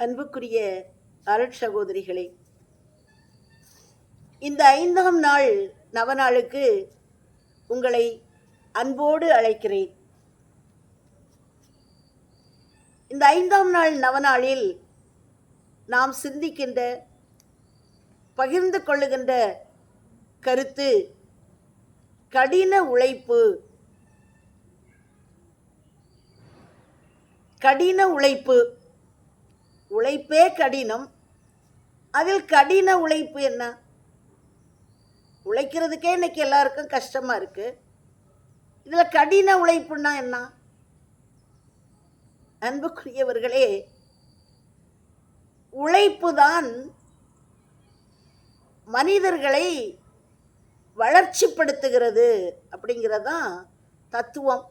அன்புக்குரிய அருட்சகோதரிகளே இந்த ஐந்தாம் நாள் நவநாளுக்கு உங்களை அன்போடு அழைக்கிறேன். இந்த ஐந்தாம் நாள் நவநாளில் நாம் சிந்திக்கின்ற பகிர்ந்து கொள்ளுகின்ற கருத்து கடின உழைப்பு கடின உழைப்பு உழைப்பே கடினம். அதில் கடின உழைப்பு என்ன? உழைக்கிறதுக்கே இன்னைக்கு எல்லாருக்கும் கஷ்டமாக இருக்கு. இதில் கடின உழைப்புன்னா என்ன? அன்புக்குரியவர்களே உழைப்பு தான் மனிதர்களை வளர்ச்சிப்படுத்துகிறது அப்படிங்கிறதான் தத்துவம்.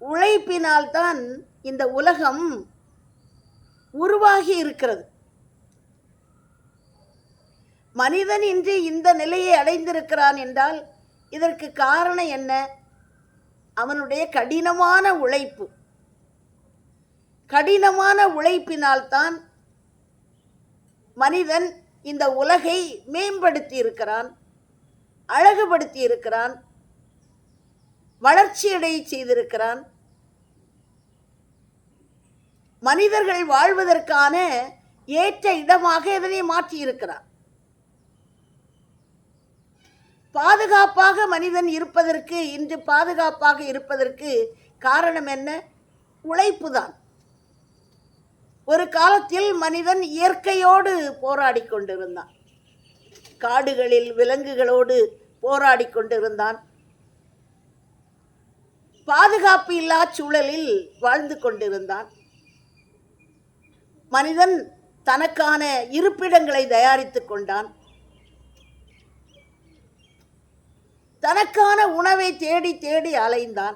உழைப்பினால்தான் இந்த உலகம் உருவாகி இருக்கிறது. மனிதன் இன்று இந்த நிலையை அடைந்திருக்கிறான் என்றால் இதற்கு காரணம் என்ன? அவனுடைய கடினமான உழைப்பு. கடினமான உழைப்பினால்தான் மனிதன் இந்த உலகை மேம்படுத்தி இருக்கிறான் அழகுபடுத்தி இருக்கிறான் வளர்ச்சியடைய செய்திருக்கிறான். மனிதர்கள் வாழ்வதற்கான ஏற்ற இடமாக இதனை மாற்றியிருக்கிறான். பாதுகாப்பாக மனிதன் இருப்பதற்கு இன்று பாதுகாப்பாக இருப்பதற்கு காரணம் என்ன? உழைப்பு தான் ஒரு காலத்தில் மனிதன் இயற்கையோடு போராடி கொண்டிருந்தான். காடுகளில் விலங்குகளோடு போராடி கொண்டிருந்தான். பாதுகாப்பு இல்லா சூழலில் வாழ்ந்து கொண்டிருந்தான். மனிதன் தனக்கான இருப்பிடங்களை தயாரித்துக் கொண்டான். தனக்கான உணவை தேடி தேடி அலைந்தான்.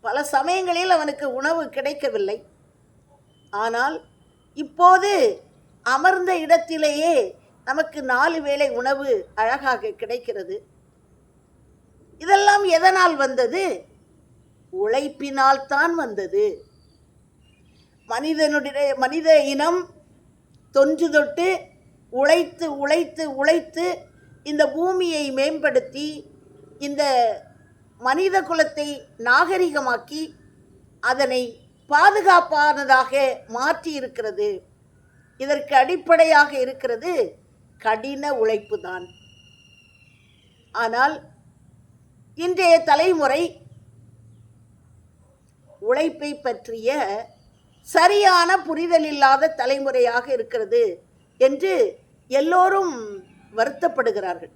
பல சமயங்களில் அவனுக்கு உணவு கிடைக்கவில்லை. ஆனால் இப்போது அமர்ந்த இடத்திலேயே நமக்கு நாலு வேளை உணவு அழகாக கிடைக்கிறது. இதெல்லாம் எதனால் வந்தது? உழைப்பினால் தான் வந்தது. மனிதனுடைய மனித இனம் தொன்று தொட்டு உழைத்து உழைத்து உழைத்து இந்த பூமியை மேம்படுத்தி இந்த மனித குலத்தை நாகரிகமாக்கி அதனை பாதுகாப்பானதாக மாற்றி இருக்கிறது இதற்கு அடிப்படையாக இருக்கிறது கடின உழைப்பு தான் ஆனால் இன்றைய தலைமுறை உழைப்பை பற்றிய சரியான புரிதல் இல்லாத தலைமுறையாக இருக்கிறது என்று எல்லோரும் வருத்தப்படுகிறார்கள்.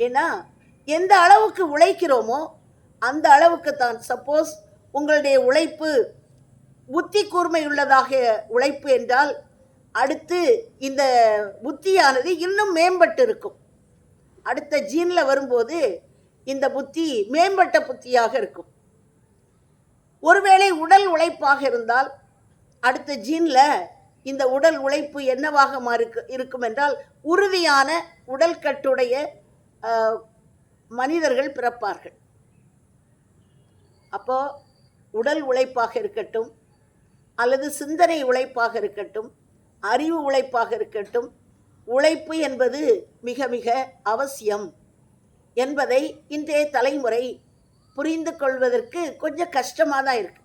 ஏன்னா எந்த அளவுக்கு உழைக்கிறோமோ அந்த அளவுக்கு தான். சப்போஸ் உங்களுடைய உழைப்பு புத்தி கூர்மையுள்ளதாக உழைப்பு என்றால் அடுத்து இந்த புத்தியானது இன்னும் மேம்பட்டு இருக்கும் அடுத்த ஜீனில் வரும்போது இந்த புத்தி மேம்பட்ட புத்தியாக இருக்கும். ஒருவேளை உடல் உழைப்பாக இருந்தால் அடுத்த ஜீனில் இந்த உடல் உழைப்பு என்னவாக மாறுக்கு இருக்கும் என்றால் உறுதியான உடல் கட்டுடைய மனிதர்கள் பிறப்பார்கள். அப்போ உடல் உழைப்பாக இருக்கட்டும் அல்லது சிந்தனை உழைப்பாக இருக்கட்டும் அறிவு உழைப்பாக இருக்கட்டும் உழைப்பு என்பது மிக மிக அவசியம் என்பதை இன்றைய தலைமுறை புரிந்து கொள்வதற்கு கொஞ்சம் கஷ்டமாக தான் இருக்குது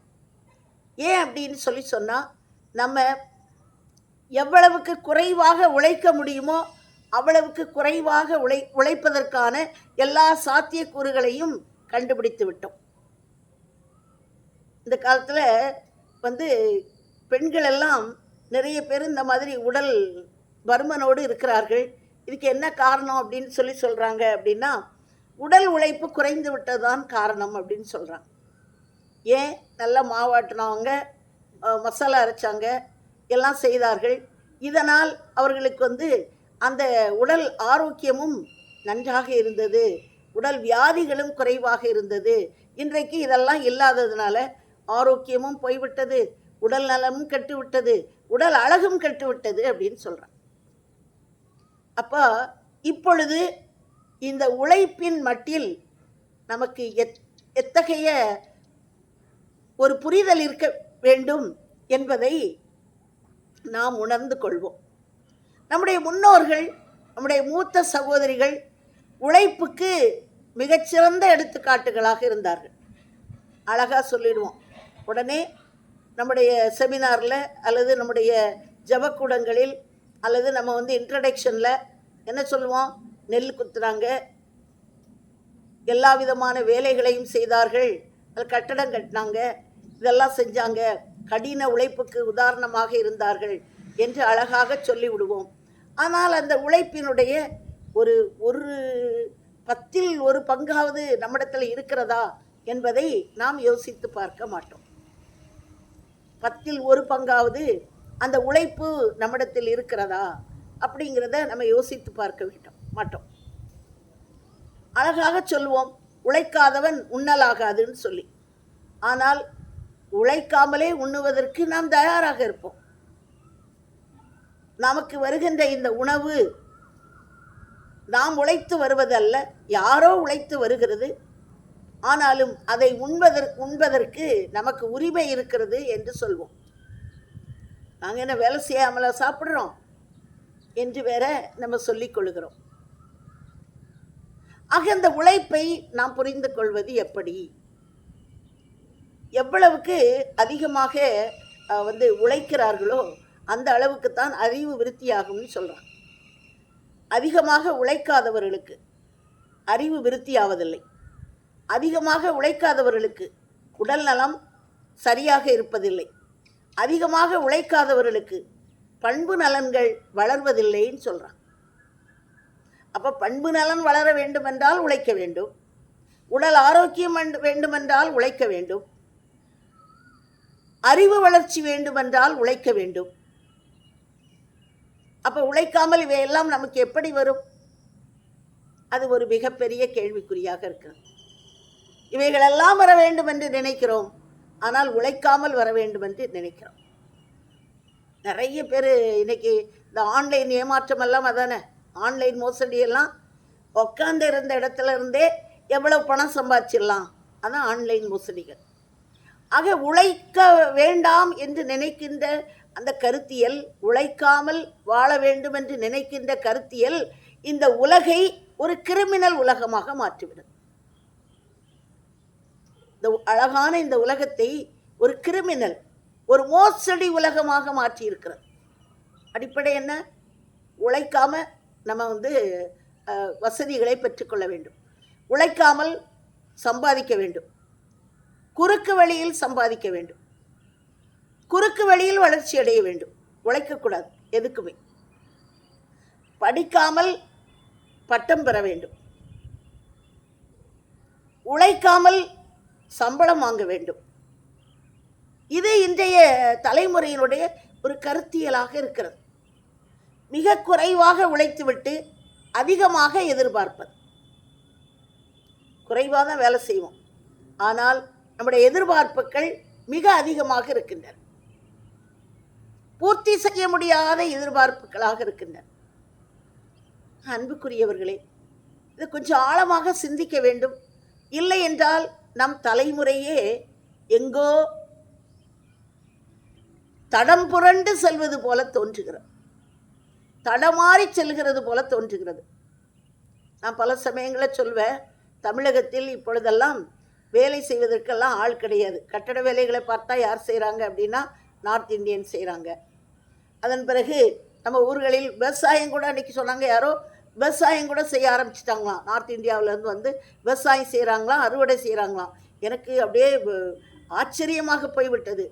ஏன் அப்படின்னு சொல்லி சொன்னால் நம்ம எவ்வளவுக்கு குறைவாக உழைக்க முடியுமோ அவ்வளவுக்கு குறைவாக உழை உழைப்பதற்கான எல்லா சாத்தியக்கூறுகளையும் கண்டுபிடித்து விட்டோம். இந்த காலத்தில் வந்து பெண்கள் எல்லாம் நிறைய பேர் இந்த மாதிரி உடல் பருமனோடு இருக்கிறார்கள். இதுக்கு என்ன காரணம் அப்படின்னு சொல்லி சொல்கிறாங்க அப்படின்னா உடல் உழைப்பு குறைந்து விட்டதுதான் காரணம் அப்படின்னு சொல்கிறாங்க ஏன்? நல்லா மாவாட்டினவங்க மசாலா அரைச்சாங்க எல்லாம் செய்தார்கள். இதனால் அவர்களுக்கு வந்து அந்த உடல் ஆரோக்கியமும் நன்றாக இருந்தது. உடல் வியாதிகளும் குறைவாக இருந்தது. இன்றைக்கு இதெல்லாம் இல்லாததுனால ஆரோக்கியமும் போய்விட்டது உடல் நலமும் கெட்டுவிட்டது உடல் அழகும் கெட்டுவிட்டது அப்படின்னு சொல்கிறான் அப்போ இப்பொழுது இந்த உழைப்பின் மட்டில் நமக்கு எத் எத்தகைய ஒரு புரிதல் இருக்க வேண்டும் என்பதை நாம் உணர்ந்து கொள்வோம். நம்முடைய முன்னோர்கள் நம்முடைய மூத்த சகோதரிகள் உழைப்புக்கு மிகச்சிறந்த எடுத்துக்காட்டுகளாக இருந்தார்கள். அழகாக சொல்லிடுவோம். உடனே நம்முடைய செமினாரில் அல்லது நம்முடைய ஜபக்கூடங்களில் அல்லது நம்ம வந்து இன்ட்ரடக்ஷனில் என்ன சொல்லுவோம்? நெல் குத்துறாங்க எல்லா விதமான வேலைகளையும் செய்தார்கள். கட்டடம் கட்டினாங்க. இதெல்லாம் செஞ்சாங்க. கடின உழைப்புக்கு உதாரணமாக இருந்தார்கள் என்று அழகாக சொல்லி விடுவோம் ஆனால் அந்த உழைப்பினுடைய ஒரு ஒரு பத்தில் ஒரு பங்காவது நம்மிடத்தில் இருக்கிறதா என்பதை நாம் யோசித்து பார்க்க மாட்டோம். பத்தில் ஒரு பங்காவது அந்த உழைப்பு நம்மிடத்தில் இருக்கிறதா அப்படிங்கிறத நம்ம யோசித்து பார்க்க வேண்டும். மாட்டோம். அழகாக சொல்லுவோம் உழைக்காதவன் உண்ணலாகாதுன்னு சொல்லி. ஆனால் உழைக்காமலே உண்ணுவதற்கு நாம் தயாராக இருப்போம். நமக்கு வருகின்ற இந்த உணவு நாம் உழைத்து வருவதல்ல யாரோ உழைத்து வருகிறது. ஆனாலும் அதை உண்பதற்கு உண்பதற்கு நமக்கு உரிமை இருக்கிறது என்று சொல்வோம். நாங்கள் என்ன வேலை செய்யாமல சாப்பிட்றோம்? என்று வேற நம்ம சொல்லிக் கொள்கிறோம். ஆக அந்த உழைப்பை நாம் புரிந்து கொள்வது எப்படி? எவ்வளவுக்கு அதிகமாக வந்து உழைக்கிறார்களோ அந்த அளவுக்கு தான் அறிவு விருத்தியாகும்னு சொல்கிறான் அதிகமாக உழைக்காதவர்களுக்கு அறிவு விருத்தியாவதில்லை. அதிகமாக உழைக்காதவர்களுக்கு உடல் நலம் சரியாக இருப்பதில்லை. அதிகமாக உழைக்காதவர்களுக்கு பண்பு நலன்கள் வளர்வதில்லைன்னு சொல்கிறான் அப்போ பண்பு நலன் வளர வேண்டுமென்றால் உழைக்க வேண்டும். உடல் ஆரோக்கியம் வேண்டுமென்றால் உழைக்க வேண்டும். அறிவு வளர்ச்சி வேண்டுமென்றால் உழைக்க வேண்டும். அப்போ உழைக்காமல் இவையெல்லாம் நமக்கு எப்படி வரும்? அது ஒரு மிகப்பெரிய கேள்விக்குறியாக இருக்கிறது. இவைகளெல்லாம் வர வேண்டும் என்று நினைக்கிறோம். ஆனால் உழைக்காமல் வர வேண்டும் என்று நினைக்கிறோம். நிறைய பேர் இன்னைக்கு இந்த ஆன்லைன் ஏமாற்றம் எல்லாம் அதானே? ஆன்லைன் மோசடியெல்லாம் உட்காந்து இருந்த இடத்துல இருந்தே எவ்வளோ பணம் சம்பாதிச்சிடலாம். அதான் ஆன்லைன் மோசடிகள். ஆக உழைக்க வேண்டாம் என்று நினைக்கின்ற அந்த கருத்தியல் உழைக்காமல் வாழ வேண்டும் என்று நினைக்கின்ற கருத்தியல் இந்த உலகை ஒரு கிரிமினல் உலகமாக மாற்றிவிடும். இந்த அழகான இந்த உலகத்தை ஒரு கிரிமினல் ஒரு மோசடி உலகமாக மாற்றியிருக்கிறது. அடிப்படை என்ன? உழைக்காம நம்ம வந்து வசதிகளை பெற்றுக்கொள்ள வேண்டும். உழைக்காமல் சம்பாதிக்க வேண்டும். குறுக்கு வழியில் சம்பாதிக்க வேண்டும். குறுக்கு வழியில் வளர்ச்சி அடைய வேண்டும். உழைக்கக்கூடாது எதுக்குமே. படிக்காமல் பட்டம் பெற வேண்டும். உழைக்காமல் சம்பளம் வாங்க வேண்டும். இது இன்றைய தலைமுறையினுடைய ஒரு கருத்தியலாக இருக்கிறது. மிக குறைவாக உழைத்துவிட்டு அதிகமாக எதிர்பார்ப்பது. குறைவாக தான் வேலை செய்வோம். ஆனால் நம்முடைய எதிர்பார்ப்புகள் மிக அதிகமாக இருக்கின்றன. பூர்த்தி செய்ய முடியாத எதிர்பார்ப்புகளாக இருக்கின்றன. அன்புக்குரியவர்களே இது கொஞ்சம் ஆழமாக சிந்திக்க வேண்டும். இல்லை என்றால் நம் தலைமுறையே எங்கோ தடம் புரண்டு செல்வது போல தோன்றுகிறோம் தடமாறி செல்கிறது போல தோன்றுகிறது. நான் பல சமயங்களில் சொல்வேன் தமிழகத்தில் இப்பொழுதெல்லாம் வேலை செய்வதற்கெல்லாம் ஆள் கிடையாது. கட்டட வேலைகளை பார்த்தா யார் செய்கிறாங்க அப்படின்னா நார்த் இந்தியன் செய்கிறாங்க அதன் பிறகு நம்ம ஊர்களில் விவசாயம் கூட அன்றைக்கி சொன்னாங்க யாரோ விவசாயம் கூட செய்ய ஆரம்பிச்சிட்டாங்களாம். நார்த் இந்தியாவிலேருந்து வந்து விவசாயம் செய்கிறாங்களாம் அறுவடை செய்கிறாங்களாம் எனக்கு அப்படியே ஆச்சரியமாக போய்விட்டது.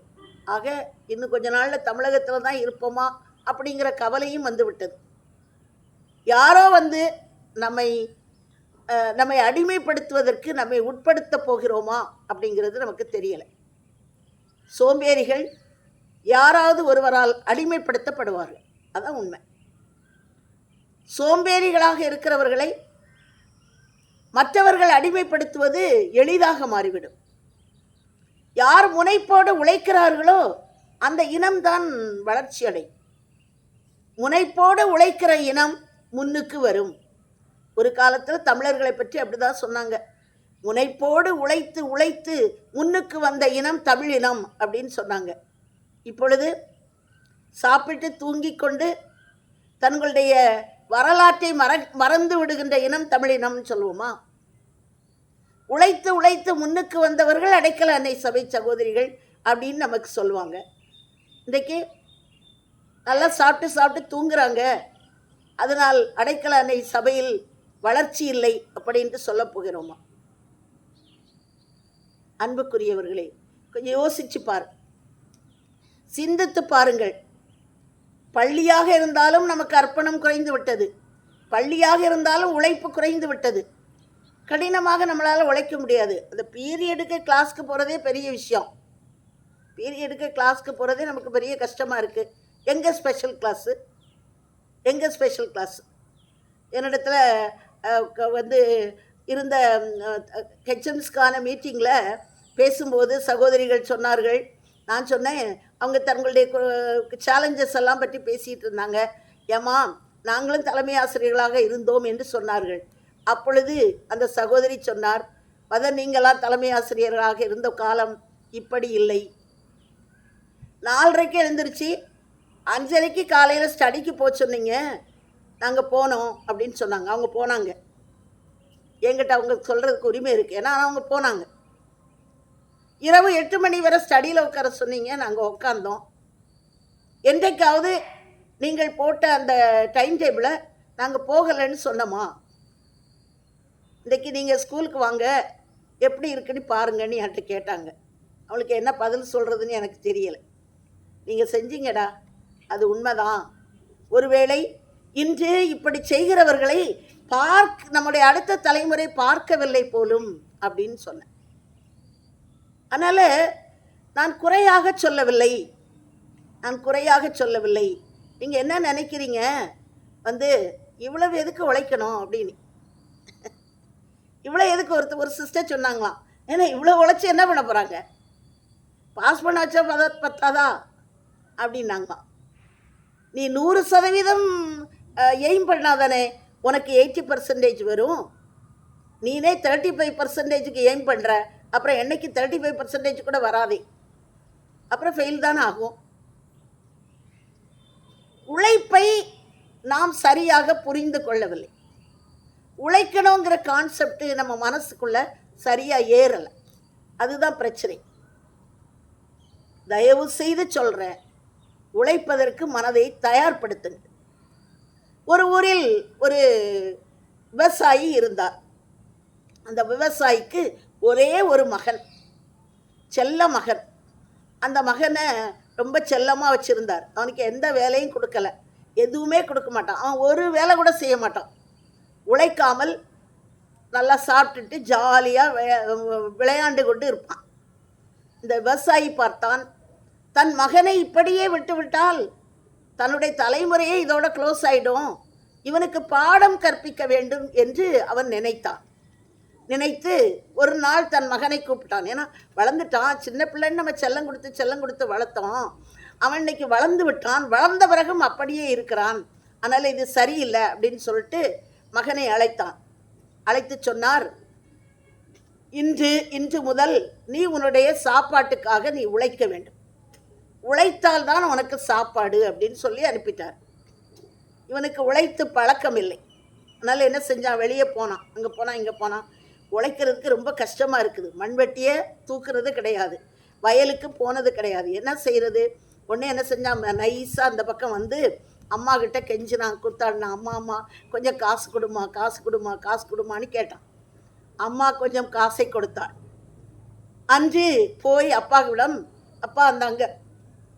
ஆக இன்னும் கொஞ்ச நாளில் தமிழகத்தில் தான் இருப்போமா அப்படிங்கிற கவலையும் வந்துவிட்டது. யாரோ வந்து நம்மை நம்மை அடிமைப்படுத்துவதற்கு நம்மை உட்படுத்த போகிறோமா அப்படிங்கிறது நமக்கு தெரியலை. சோம்பேறிகள் யாராவது ஒருவரால் அடிமைப்படுத்தப்படுவார்கள். அதான் உண்மை. சோம்பேறிகளாக இருக்கிறவர்களை மற்றவர்கள் அடிமைப்படுத்துவது எளிதாக மாறிவிடும். யார் முனைப்போடு உழைக்கிறார்களோ அந்த இனம்தான் வளர்ச்சி அடையும் முனைப்போடு உழைக்கிற இனம் முன்னுக்கு வரும். ஒரு காலத்தில் தமிழர்களை பற்றி அப்படிதான் சொன்னாங்க. முனைப்போடு உழைத்து உழைத்து முன்னுக்கு வந்த இனம் தமிழ் இனம் அப்படின்னு சொன்னாங்க. இப்பொழுது சாப்பிட்டு தூங்கிக் கொண்டு தங்களுடைய வரலாற்றை மற மறந்து விடுகின்ற இனம் தமிழ் இனம்னு சொல்லுவோமா? உழைத்து உழைத்து முன்னுக்கு வந்தவர்கள் அடைக்கல அன்னை சபை சகோதரிகள் அப்படின்னு நமக்கு சொல்லுவாங்க. இன்றைக்கு நல்லா சாப்பிட்டு சாப்பிட்டு தூங்குறாங்க. அதனால் அடைக்கல அன்னை சபையில் வளர்ச்சி இல்லை அப்படின்ட்டு சொல்ல போகிறோமா? அன்புக்குரியவர்களே கொஞ்சம் யோசிச்சு பார். சிந்தித்து பாருங்கள். பள்ளியாக இருந்தாலும் நமக்கு அர்ப்பணம் குறைந்து விட்டது. பள்ளியாக இருந்தாலும் உழைப்பு குறைந்து விட்டது. கடினமாக நம்மளால் உழைக்க முடியாது. அந்த பீரியடுக்கு கிளாஸ்க்கு போகிறதே பெரிய விஷயம். பீரியடுக்கு கிளாஸ்க்கு போகிறதே நமக்கு பெரிய கஷ்டமாக இருக்குது எங்கே ஸ்பெஷல் கிளாஸு எங்கே ஸ்பெஷல் கிளாஸ் என்னிடத்துல க- வந்து இருந்த ஹெச்எம்ஸ்க்கான மீட்டிங்கில் பேசும்போது சகோதரிகள் சொன்னார்கள். நான் சொன்னேன் அவங்க தங்களுடைய சேலஞ்சஸ் எல்லாம் பற்றி பேசிகிட்டு இருந்தாங்க. ஏமா நாங்களும் தலைமை ஆசிரியர்களாக இருந்தோம் என்று சொன்னார்கள். அப்பொழுது அந்த சகோதரி சொன்னார் மத நீங்களாம் தலைமை ஆசிரியர்களாக இருந்த காலம் இப்படி இல்லை. நாலரைக்கு எழுந்திருச்சு அஞ்சரைக்கு காலையில் ஸ்டடிக்கு போக சொன்னீங்க. நாங்கள் போனோம் அப்படின்னு சொன்னாங்க. அவங்க போனாங்க. எங்கிட்ட அவங்க சொல்கிறதுக்கு உரிமை இருக்குது ஏன்னா அவங்க போனாங்க. இரவு எட்டு மணி வரை ஸ்டடியில் உட்கார சொன்னீங்க. நாங்கள் உட்காந்தோம் என்றைக்காவது நீங்கள் போட்ட அந்த டைம் டேபிளை நாங்கள் போகலைன்னு சொன்னோமா? இன்றைக்கி நீங்கள் ஸ்கூலுக்கு வாங்க. எப்படி இருக்குன்னு பாருங்கன்னு என்கிட்ட கேட்டாங்க. அவளுக்கு என்ன பதில் சொல்கிறதுன்னு எனக்கு தெரியலை. நீங்கள் செஞ்சீங்கடா. அது உண்மைதான். ஒருவேளை இன்று இப்படி செய்கிறவர்களை பார்க் நம்முடைய அடுத்த தலைமுறை பார்க்கவில்லை போலும் அப்படின்னு சொன்னேன். அதனால் நான் குறையாக சொல்லவில்லை. நான் குறையாக சொல்லவில்லை. நீங்கள் என்ன நினைக்கிறீங்க? வந்து இவ்வளவு எதுக்கு உழைக்கணும் அப்படின்னு. இவ்வளோ எதுக்கு ஒருத்தர் ஒரு சிஸ்டர் சொன்னாங்களாம். ஏன்னா இவ்வளோ உழைச்சி என்ன பண்ண போகிறாங்க பாஸ் பண்ண வச்சா பத பத்தாதா? அப்படின்னாங்களாம். நீ நூறு சதவீதம் எய்ம் பண்ணாதானே உனக்கு எயிட்டி பர்சன்டேஜ் வரும். நீனே தேர்ட்டி ஃபைவ் பர்சன்டேஜுக்கு எய்ம் பண்ணுற அப்புறம் என்னைக்கு தேர்ட்டி ஃபைவ் பர்சன்டேஜ் கூட வராதே. அப்புறம் ஃபெயில் தானே ஆகும். உழைப்பை நாம் சரியாக புரிந்து கொள்ளவில்லை. உழைக்கணுங்கிற கான்செப்ட் நம்ம மனசுக்குள்ள சரியாக ஏறலை. அதுதான் பிரச்சனை. தயவு செய்து சொல்கிறேன் உழைப்பதற்கு மனதை தயார்படுத்துங்க ஒரு ஊரில் ஒரு விவசாயி இருந்தார். அந்த விவசாயிக்கு ஒரே ஒரு மகன் செல்ல மகன். அந்த மகனை ரொம்ப செல்லமாக வச்சுருந்தார். அவனுக்கு எந்த வேலையும் கொடுக்கல. எதுவுமே கொடுக்க மாட்டான். அவன் ஒரு வேலை கூட செய்ய மாட்டான். உழைக்காமல் நல்லா சாப்பிட்டுட்டு ஜாலியாக விளையாண்டு கொண்டு இருப்பான். இந்த விவசாயி பார்த்தான். தன் மகனை இப்படியே விட்டுவிட்டால் தன்னுடைய தலைமுறையே இதோட க்ளோஸ் ஆயிடும். இவனுக்கு பாடம் கற்பிக்க வேண்டும் என்று அவன் நினைத்தான். நினைத்து ஒரு நாள் தன் மகனை கூப்பிட்டான். ஏன்னா வளர்ந்துட்டான். சின்ன பிள்ளைன்னு நம்ம செல்லம் கொடுத்து செல்லம் கொடுத்து வளர்த்தோம். அவன் இன்னைக்கு வளர்ந்து விட்டான். வளர்ந்த பிறகும் அப்படியே இருக்கிறான். அதனால் இது சரியில்லை அப்படின்னு சொல்லிட்டு மகனை அழைத்தான். அழைத்து சொன்னார் இன்று இன்று முதல் நீ உன்னுடைய சாப்பாட்டுக்காக நீ உழைக்க வேண்டும். உழைத்தால் தான் உனக்கு சாப்பாடு அப்படின்னு சொல்லி அனுப்பிட்டார். இவனுக்கு உழைத்து பழக்கம் இல்லை அதனால் என்ன செஞ்சான் வெளியே போனான். அங்கே போனான் இங்கே போனான். உழைக்கிறதுக்கு ரொம்ப கஷ்டமாக இருக்குது. மண்வெட்டியை தூக்குறது கிடையாது. வயலுக்கு போனது கிடையாது. என்ன செய்கிறது ஒன்று என்ன செஞ்சான் நைஸாக அந்த பக்கம் வந்து அம்மா கிட்ட கெஞ்சினான் குத்தாடினான் அம்மா அம்மா கொஞ்சம் காசு கொடுமா காசு கொடுமா காசு கொடுமான்னு கேட்டான். அம்மா கொஞ்சம் காசை கொடுத்தாள். அன்று போய் அப்பாவிடம் அப்பா அந்த அங்கே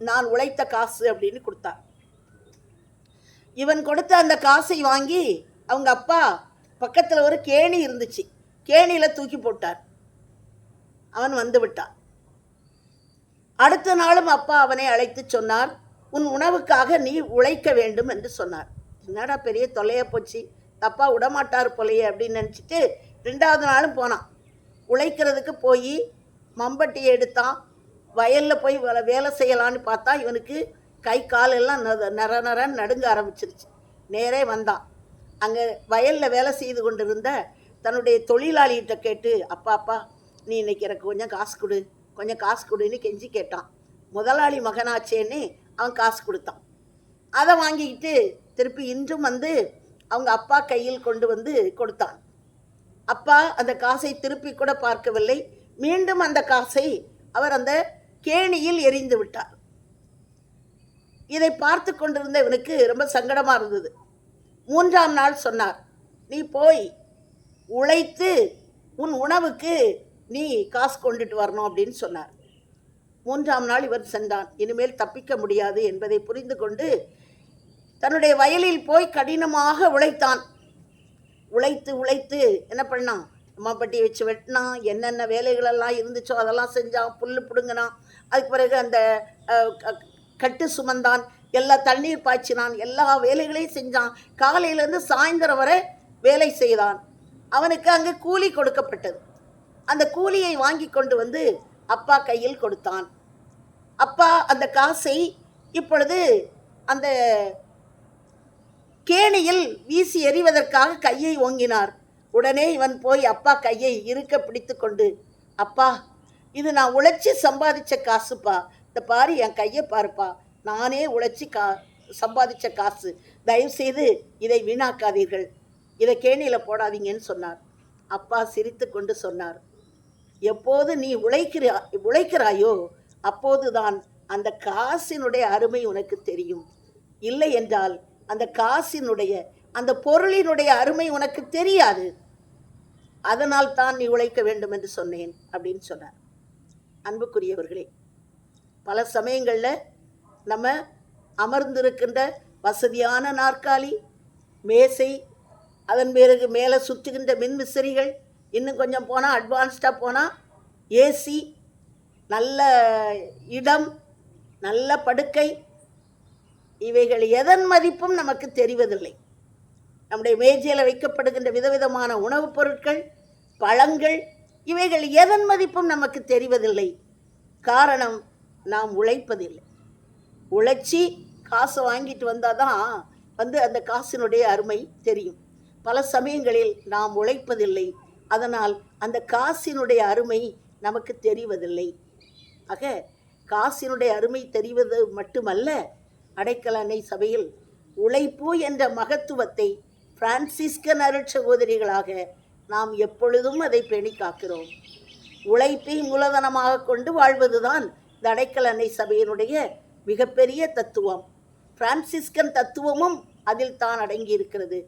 நான் உழைத்த காசு அப்படின்னு கொடுத்தான் இவன் கொடுத்த அந்த காசை வாங்கி அவங்க அப்பா பக்கத்தில் ஒரு கேணி இருந்துச்சு. கேணியில் தூக்கி போட்டார். அவன் வந்து விட்டான். அடுத்த நாளும் அப்பா அவனை அழைத்து சொன்னார். உன் உணவுக்காக நீ உழைக்க வேண்டும் என்று சொன்னார். என்னடா பெரிய தொல்லையாக போச்சு? அப்பா விடமாட்டார் போலையே அப்படின்னு நினச்சிட்டு ரெண்டாவது நாளும் போனான். உழைக்கிறதுக்கு போய் மம்பட்டியை எடுத்தான். வயலில் போய் வேலை வேலை செய்யலான்னு பார்த்தா இவனுக்கு கை கால் எல்லாம் நர நர நரன்னு நடுங்க ஆரம்பிச்சிருச்சு. நேரே வந்தான். அங்கே வயலில் வேலை செய்து கொண்டிருந்த தன்னுடைய தொழிலாளிகிட்ட கேட்டு அப்பா அப்பா நீ இன்னைக்கு எனக்கு கொஞ்சம் காசு கொடு. கொஞ்சம் காசு கொடுன்னு கெஞ்சி கேட்டான். முதலாளி மகனாச்சேன்னு அவன் காசு கொடுத்தான். அதை வாங்கிக்கிட்டு திருப்பி இன்றும் வந்து அவங்க அப்பா கையில் கொண்டு வந்து கொடுத்தான். அப்பா அந்த காசை திருப்பி கூட பார்க்கவில்லை. மீண்டும் அந்த காசை அவர் அந்த கேணியில் எரிந்து விட்டார். இதை பார்த்து கொண்டிருந்த இவனுக்கு ரொம்ப சங்கடமாக இருந்தது. மூன்றாம் நாள் சொன்னார் நீ போய் உழைத்து உன் உணவுக்கு நீ காசு கொண்டுட்டு வரணும் அப்படின்னு சொன்னார். மூன்றாம் நாள் இவர் சென்றான். இனிமேல் தப்பிக்க முடியாது என்பதை புரிந்து கொண்டு தன்னுடைய வயலில் போய் கடினமாக உழைத்தான். உழைத்து உழைத்து என்ன பண்ணான்? அம்மா பட்டியை வச்சு வெட்டினான். என்னென்ன வேலைகளெல்லாம் இருந்துச்சோ அதெல்லாம் செஞ்சான். புல் பிடுங்கினான். அதுக்கு பிறகு அந்த க- கட்டு சுமந்தான். எல்லா தண்ணீர் பாய்ச்சினான். எல்லா வேலைகளையும் செஞ்சான். காலையிலேருந்து சாயந்தரம் வரை வேலை செய்தான். அவனுக்கு அங்கே கூலி கொடுக்கப்பட்டது. அந்த கூலியை வாங்கி கொண்டு வந்து அப்பா கையில் கொடுத்தான். அப்பா அந்த காசை இப்பொழுது அந்த கேணியில் வீசி எறிவதற்காக கையை ஓங்கினார். உடனே இவன் போய் அப்பா கையை இருக்க பிடித்து கொண்டு அப்பா இது நான் உழைச்சி சம்பாதிச்ச காசுப்பா. இந்த பாரு என் கையை பாருப்பா. நானே உழைச்சி கா சம்பாதிச்ச காசு. தயவுசெய்து இதை வீணாக்காதீர்கள். இதை கேணியில் போடாதீங்கன்னு சொன்னார். அப்பா சிரித்து கொண்டு சொன்னார். எப்போது நீ உழைக்கிறா உழைக்கிறாயோ அப்போதுதான் அந்த காசினுடைய அருமை உனக்கு தெரியும். இல்லை என்றால் அந்த காசினுடைய அந்த பொருளினுடைய அருமை உனக்கு தெரியாது. அதனால் தான் நீ உழைக்க வேண்டும் என்று சொன்னேன் அப்படின்னு சொன்னார். அன்புக்குரியவர்களே பல சமயங்களில் நம்ம அமர்ந்திருக்கின்ற வசதியான நாற்காலி மேசை அதன் பிறகு மேலே சுற்றுகின்ற மின்விசிறிகள் இன்னும் கொஞ்சம் போனால் அட்வான்ஸ்டாக போனால் ஏசி நல்ல இடம் நல்ல படுக்கை இவைகள் எதன் மதிப்பும் நமக்கு தெரிவதில்லை. நம்முடைய மேஜையில் வைக்கப்படுகின்ற விதவிதமான உணவுப் பொருட்கள் பழங்கள் இவைகள் எதன் மதிப்பும் நமக்கு தெரிவதில்லை. காரணம் நாம் உழைப்பதில்லை. உழைச்சி காசை வாங்கிட்டு வந்தால் தான் வந்து அந்த காசினுடைய அருமை தெரியும். பல சமயங்களில் நாம் உழைப்பதில்லை. அதனால் அந்த காசினுடைய அருமை நமக்கு தெரிவதில்லை. ஆக காசினுடைய அருமை தெரிவது மட்டுமல்ல அடைக்கல அன்னை சபையில் உழைப்பு என்ற மகத்துவத்தை பிரான்சிஸ்கன் அருட்சகோதரிகளாக நாம் எப்பொழுதும் அதை பேணி காக்கிறோம் உழைப்பை மூலதனமாக கொண்டு வாழ்வதுதான் இந்த அன்னை சபையினுடைய மிகப்பெரிய தத்துவம். பிரான்சிஸ்கன் தத்துவமும் அதில் தான் அடங்கி இருக்கிறது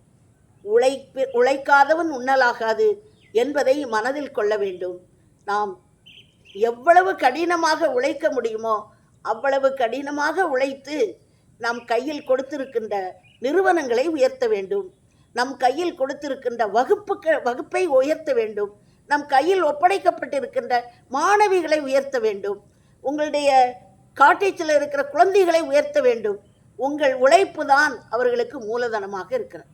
உழைப்பு உழைக்காதவன் உண்ணலாகாது என்பதை மனதில் கொள்ள வேண்டும். நாம் எவ்வளவு கடினமாக உழைக்க முடியுமோ அவ்வளவு கடினமாக உழைத்து நம் கையில் கொடுத்திருக்கின்ற நிறுவனங்களை உயர்த்த வேண்டும். நம் கையில் கொடுத்திருக்கின்ற வகுப்புக்கு வகுப்பை உயர்த்த வேண்டும். நம் கையில் ஒப்படைக்கப்பட்டிருக்கின்ற மாணவிகளை உயர்த்த வேண்டும். உங்களுடைய காட்டேஜில் இருக்கிற குழந்தைகளை உயர்த்த வேண்டும். உங்கள் உழைப்பு தான் அவர்களுக்கு மூலதனமாக இருக்கிறது.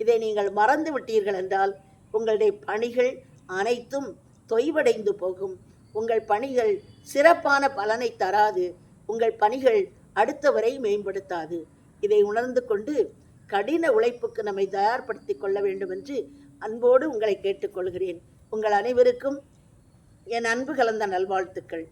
இதை நீங்கள் மறந்து விட்டீர்கள் என்றால் உங்களுடைய பணிகள் அனைத்தும் தொய்வடைந்து போகும். உங்கள் பணிகள் சிறப்பான பலனை தராது. உங்கள் பணிகள் அடுத்தவரை மேம்படுத்தாது. இதை உணர்ந்து கொண்டு கடின உழைப்புக்கு நம்மை தயார்படுத்தி கொள்ள வேண்டும் என்று அன்போடு உங்களை கேட்டுக்கொள்கிறேன். உங்கள் அனைவருக்கும் என் அன்பு கலந்த நல்வாழ்த்துக்கள்.